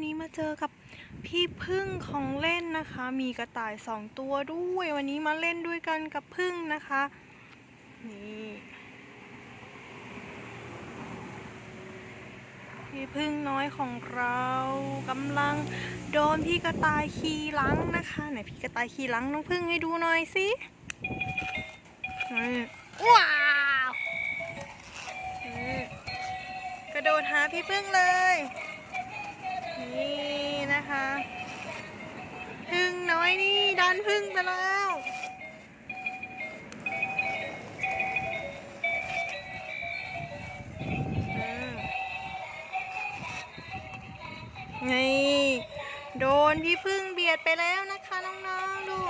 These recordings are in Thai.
วันนี้มาเจอกับพี่พึ่งของเล่นนะคะ มีกระต่ายสองตัวด้วย วันนี้มาเล่นด้วยกันกับพึ่งนะคะ นี่พี่พึ่งน้อยของเรากำลังโดนพี่กระต่ายขี่หลังนะคะไหนพี่กระต่ายขี่หลังน้องพึ่งให้ดูหน่อยสินี่ว้าวนี่กระโดดหาพี่พึ่งเลย นี่นะคะพึ่งน้อยนี่ดันพึ่งไปแล้วอืมนี่โดนพี่พึ่งเบียดไปแล้วนะคะน้องๆดู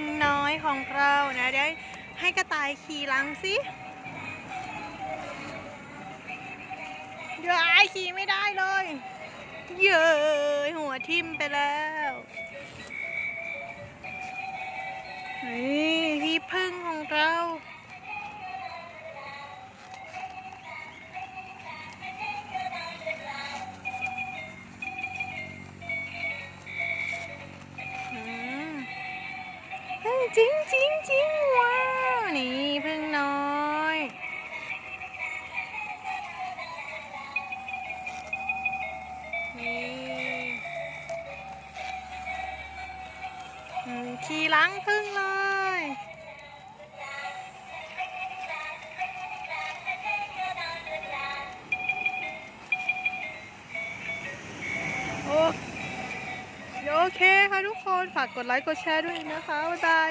งน้อยของเรานะเดี๋ยวให้กระต่ายขี่หลังสิเดี๋ยวไอขี่ไม่ได้เลย เย้ยหัวทิ่มไปแล้ว จริงจริงจริงว้าว นี่พึ่งน้อยนี่ขี่หลังพึ่งเลย โอเคค่ะทุกคน ฝากกดไลค์ กดแชร์ด้วยนะคะ บ๊ายบาย